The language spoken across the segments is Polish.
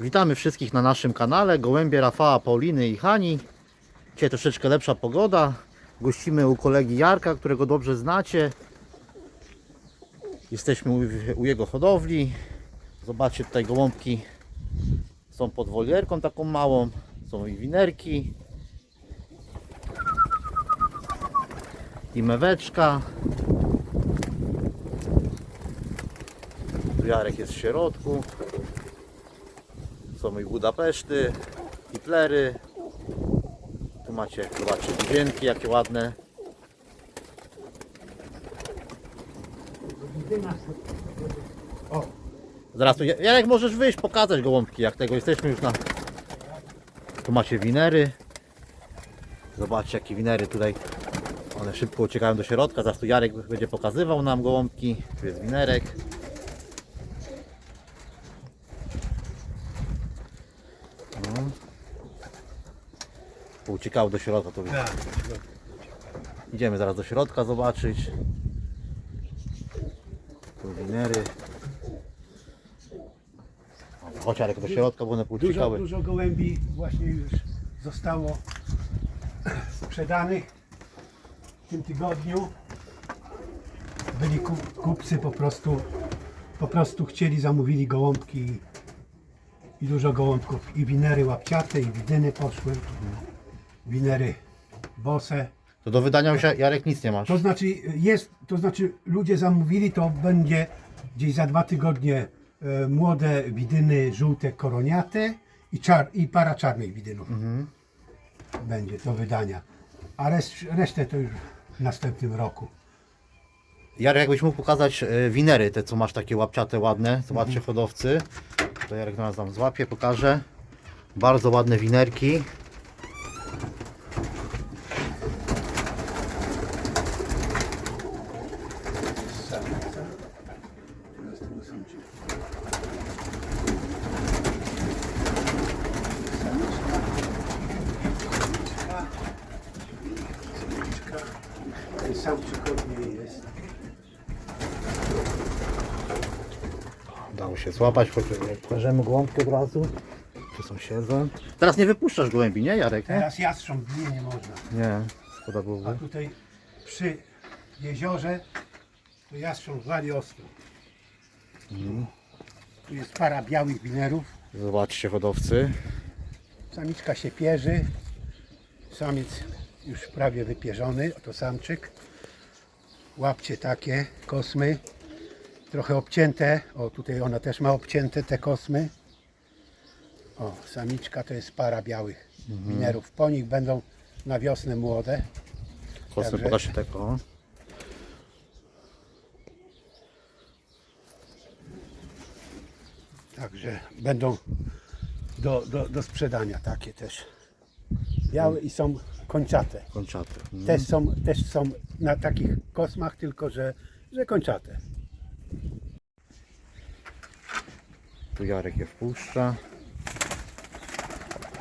Witamy wszystkich na naszym kanale Gołębie Rafała, Pauliny i Hani. Dzisiaj troszeczkę lepsza pogoda. Gościmy u kolegi Jarka, którego dobrze znacie. Jesteśmy u, jego hodowli. Zobaczcie tutaj gołąbki są pod wolierką taką małą. Są i winerki. I meweczka. Jarek jest w środku. Są i Budapeszty, Hitlery. Tu macie, zobaczcie, buzienki jakie ładne. Zaraz tu, Jarek możesz wyjść, pokazać gołąbki jak tego, jesteśmy już na... Tu macie winery. Zobaczcie jakie winery tutaj. One szybko uciekają do środka, zaraz tu Jarek będzie pokazywał nam gołąbki. Tu jest winerek. Uciekały do środka, to Tak. idziemy zaraz do środka zobaczyć. Tu winery. Dobra, Chodź Jarek do środka, bo one Dużo, pouciekały. dużo gołębi właśnie już zostało sprzedanych w tym tygodniu. Byli kup, kupcy po prostu, po prostu chcieli, zamówili gołąbki i dużo gołąbków. I winery łapciate, i widyny poszły. Winery bose. To do wydania już Jarek nic nie masz. To znaczy jest, to znaczy ludzie zamówili, to będzie gdzieś za dwa tygodnie e, młode widyny żółte koroniate i, czar, i para czarnych widynów. Będzie do wydania. A reszt, resztę to już w następnym roku. Jarek, jakbyś mógł pokazać e, winery, te co masz takie łapciate, ładne. Zobaczcie hodowcy. To Jarek nas tam złapie, pokaże. Bardzo ładne winerki. Sam przychodni jest. Udało się złapać, choć pokażemy gołąbki od razu. Tu są siedzą. Teraz nie wypuszczasz gołębi, nie Jarek? Nie, Teraz jastrząb bije nie można. nie szkoda A byłoby. tutaj przy jeziorze to jastrząb wali ostro. Tu jest para białych winerów. Zobaczcie hodowcy. Samiczka się pierzy. Samiec już prawie wypierzony, oto samczyk. Łapcie takie kosmy. Trochę obcięte. O, tutaj ona też ma obcięte te kosmy. O, samiczka to jest para białych winerów. Po nich będą na wiosnę młode. Kosmy Także- pokażcie tak o. Także będą do, do, do sprzedania takie też. Białe i są kończate. Kończaty. Mhm. Też są, też są na takich kosmach, tylko że, że kończate. Tu Jarek je wpuszcza.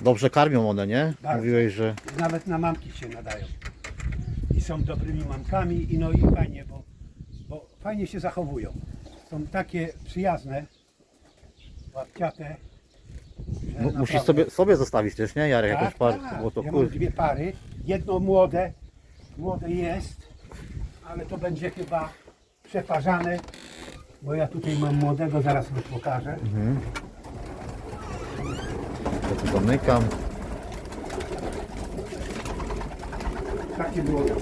Dobrze karmią one, nie? Bardzo. Mówiłeś, że Nawet na mamki się nadają. I są dobrymi mamkami i no i fajnie, bo, bo fajnie się zachowują. Są takie przyjazne, łapciate. że mu- musisz naprawdę- sobie, sobie zostawić też, nie Jarek? Tak, Jakąś parę, tak. bo to ja kur... mam dwie pary. Jedno młode, młode jest, ale to będzie chyba przeparzane, bo ja tutaj mam młodego, zaraz wam pokażę. Ja tu zamykam. Takie młode.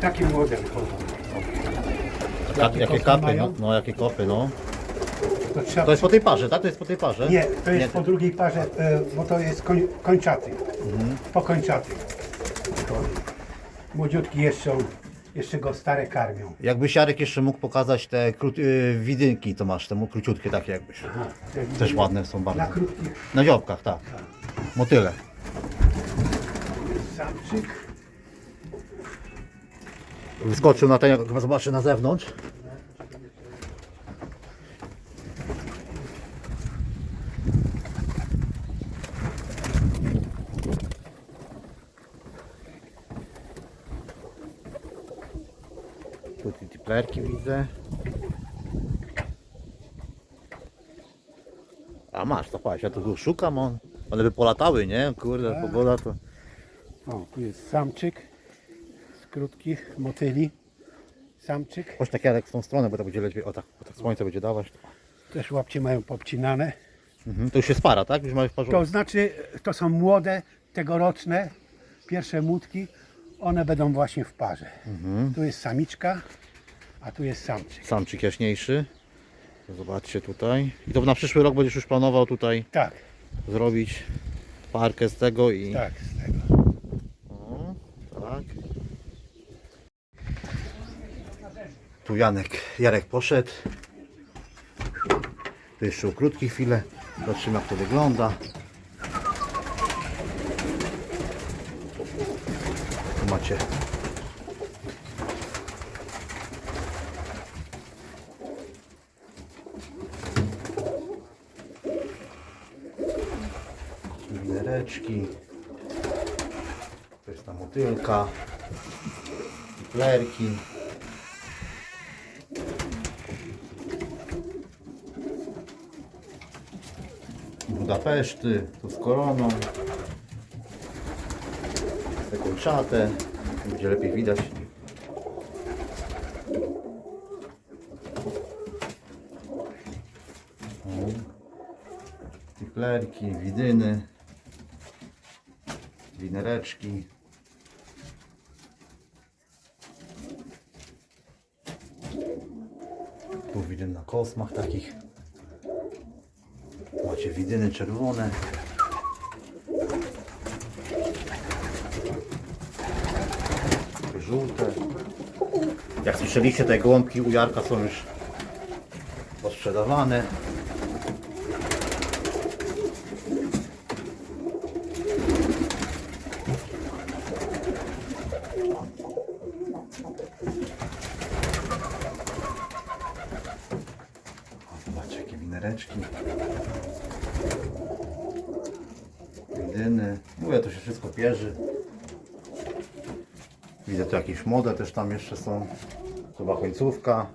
Takie młode. Jakie, Jakie kopy kapy, no, mają? no jakie kopy, no. To, trzeba... To jest po tej parze, tak? To jest po tej parze? Nie, to jest po drugiej parze, e, bo to jest koń, kończaty. Po kończaty. Młodziutki jeszcze, są, jeszcze go stare karmią. Jakbyś Jarek jeszcze mógł pokazać te krót, y, widynki, to masz, te króciutkie takie jakbyś. Aha, te Też ładne są bardzo. Na krótkich Na dziobkach, tak. Motyle. samczyk. Wyskoczył na ten, jak zobaczy na zewnątrz. Tu tiplerki widzę. A masz, to patrz, ja tu szukam, on. One by polatały, nie? Kurde, Tak. pogoda to... O, tu jest samczyk z krótkich motyli. Samczyk. Chodź tak Jarek w tą stronę, bo to będzie lepiej, o tak, bo tak słońce będzie dawać. Też łapcie mają popcinane. Mhm. To już jest para, tak? Już mamy w parze. To znaczy, to są młode, tegoroczne, pierwsze młódki. One będą właśnie w parze. Tu jest samiczka, a tu jest samczyk. Samczyk jaśniejszy. Zobaczcie tutaj. I to na przyszły rok będziesz już planował tutaj Tak, zrobić parkę z tego i... tak, z tego. O, tak. Tu Janek, Jarek poszedł. Tu jeszcze krótkie chwilę. Zobaczymy jak to wygląda. Macie winereczki. To jest ta motylka. Flerki. Budapeszty, tu z koroną. Kolczate. Będzie lepiej widać. O. Flerki, widyny. Winereczki. Tu widzę na kosmach takich. Macie widyny czerwone. Żółte. Jak słyszeliście, te gołąbki u Jarka są już posprzedawane. O, Zobaczcie jakie winereczki. Jedyny. Mówię, to się wszystko pierzy. Widzę tu jakieś młode też tam jeszcze są. Chyba końcówka.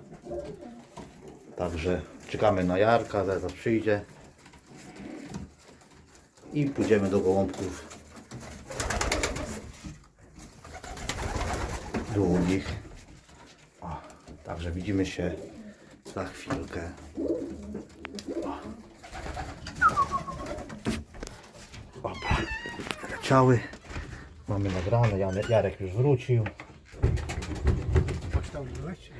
Także czekamy na Jarka, zaraz przyjdzie. I pójdziemy do gołąbków. Długich. O, także widzimy się za chwilkę. Opa, leciały. Mamy nagrane, Janek, Jarek już wrócił.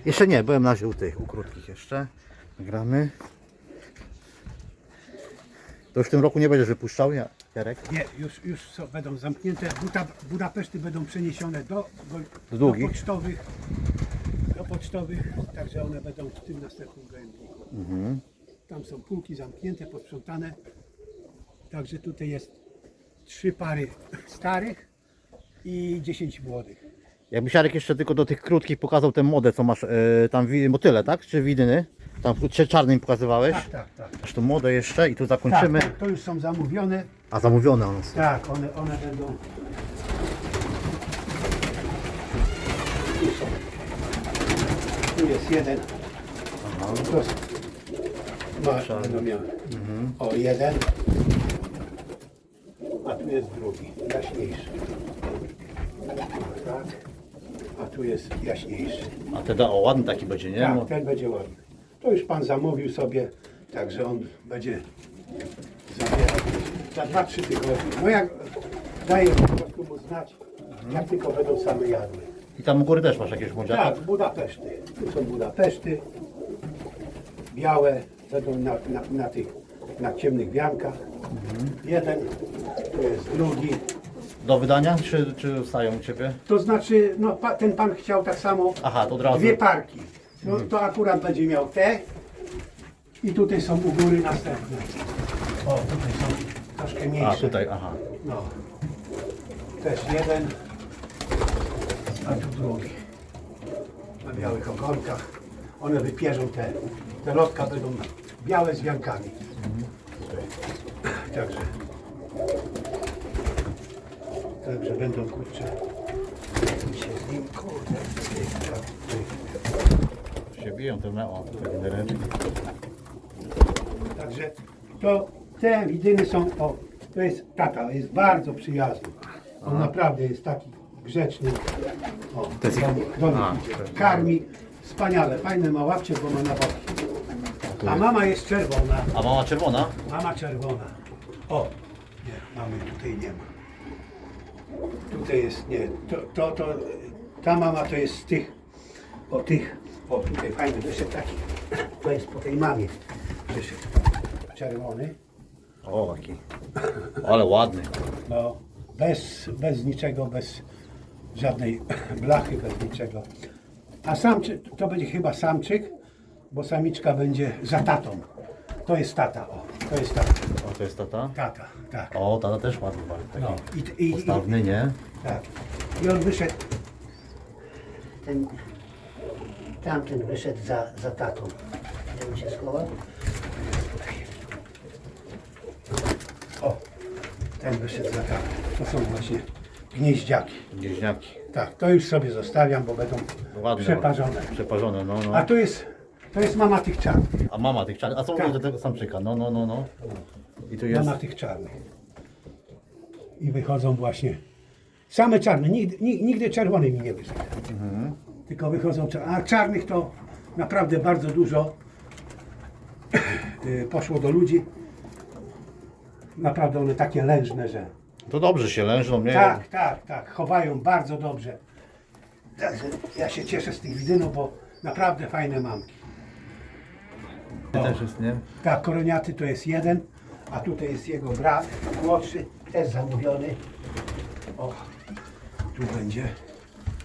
Jeszcze nie, byłem na żółtych, u krótkich jeszcze. Gramy. To już w tym roku nie będziesz wypuszczał, Ja- Jarek? Nie, już, już są, będą zamknięte. Buda, Budapeszty będą przeniesione do, do, Do do długich? pocztowych. Do pocztowych, także one będą w tym następnym gołębniku. Mhm. Tam są półki zamknięte, posprzątane. Także tutaj jest trzy pary starych i 10 młodych. Jakbyś Jarek jeszcze tylko do tych krótkich pokazał tę modę, co masz, e, tam wi- motyle, tak? Czy widyny? Tam cze- czarnym pokazywałeś. Tak, tak, tak. Aż tu modę jeszcze i tu zakończymy. Tak, to już są zamówione. A zamówione one są. Tak, one, one będą. Tu są. Tu jest jeden. To jest- Ma, będą miały. O, jeden. A tu jest drugi, jaśniejszy. Tak. A tu jest jaśniejszy. A ten o ładny taki będzie, nie? Tak, ten będzie ładny. To już pan zamówił sobie, także on będzie zabierał za 2-3 tygodnie. No jak daję po prostu mu znać, jak tylko będą same jadły. I tam u góry też masz jakieś młodziaki? Tak, Budapeszty. Tu są Budapeszty. Białe, będą na, na, na tych, na ciemnych wiankach. Jeden, tu jest drugi. Do wydania, czy, czy zostają u Ciebie? To znaczy, no pa, ten pan chciał tak samo Aha, to od razu. Dwie parki. No, to akurat będzie miał te. I tutaj są u góry następne. O, tutaj są troszkę mniejsze. A, tutaj, aha. No. Też jeden. A tu drugi. Na białych ogonkach. One wypierzą te. Te lotka będą białe z wiankami. Także. Także będą kurcze. Mi się z nim kurde. się biją te, o, te winereczki. Także to te widyny są, o, to jest tata, jest bardzo przyjazny. On naprawdę jest taki grzeczny. O, To jest do, do A, nich idzie. Karmi, wspaniale, fajne ma łapcie, bo ma na boki. A mama jest czerwona, A mama czerwona? mama czerwona. O, nie, mamy tutaj nie ma. Tutaj jest, nie, to, to, to, ta mama to jest z tych, o tych, o tutaj fajny wyszedł taki, to jest po tej mamie wyszedł. Czerwony, O, jaki. Ale ładny. no, bez, bez niczego, bez żadnej blachy, bez niczego. A samczyk, to będzie chyba samczyk, bo samiczka będzie za tatą. To jest tata, o, to jest tata, O, to jest tata? tata, tak. O, tata też ładny bardzo. Taki No, i, i, i, postawny, nie? Tak. I on wyszedł. Ten, tamten wyszedł za, za tatą. Gdzie on się schował? O, ten wyszedł za tatą. To są właśnie gnieździaki. Gnieźniaki. Tak, to już sobie zostawiam, bo będą Ładne. przeparzone. Przeparzone, no, no. A to jest, to jest mama tych czarnych. A mama tych czarnych. A co Tak. tego samczyka? No, no, no, no. I tu jest. Mama tych czarnych. I wychodzą właśnie same czarne. Nigdy, ni- nigdy czerwony mi nie wyszedł. Tylko wychodzą czarne. A czarnych to naprawdę bardzo dużo y, poszło do ludzi. Naprawdę one takie lężne, że. To dobrze się lężą, nie? Tak, tak, tak. Chowają bardzo dobrze. Także ja się cieszę z tych widynów, bo naprawdę fajne mamki. Też jest, nie? Tak, koroniaty to jest jeden, a tutaj jest jego brat, młodszy, też zamówiony. O, tu będzie.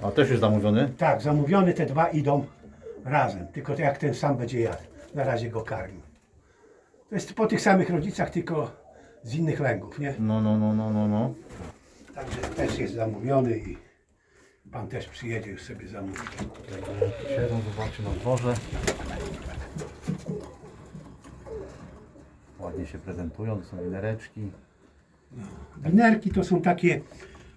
A też jest zamówiony? Tak, zamówiony, te dwa idą razem, tylko to jak ten sam będzie jadł. Na razie go karmi. To jest po tych samych rodzicach, tylko z innych lęgów, nie? No, no, no, no, no, no. Także też jest zamówiony i pan też przyjedzie już sobie zamówić. Siedzą, zobaczy na dworze. Ładnie się prezentują, to są winereczki. Winerki to są takie,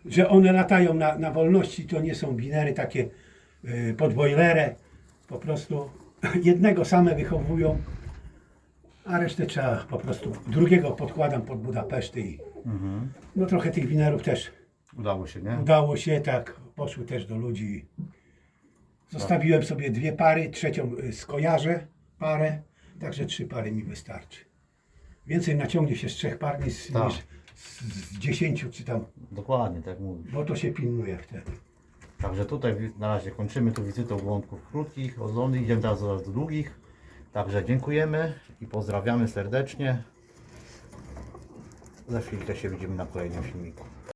że one latają na, na wolności, to nie są winery takie y, pod bojlerę. Po prostu jednego same wychowują, a resztę trzeba po prostu, drugiego podkładam pod Budapeszty i no trochę tych winerów też Udało się, nie? udało się, tak, poszły też do ludzi. Zostawiłem sobie dwie pary, trzecią y, skojarzę parę, także trzy pary mi wystarczy. Więcej naciągnie się z trzech par niż, Tak. niż z, z dziesięciu czy tam Dokładnie, tak mówisz. bo to się pilnuje wtedy. Także tutaj wi- na razie kończymy tu wizytę u gołąbków krótkich, ozony. Idziemy teraz do długich. Także dziękujemy i pozdrawiamy serdecznie. Za chwilkę się widzimy na kolejnym filmiku.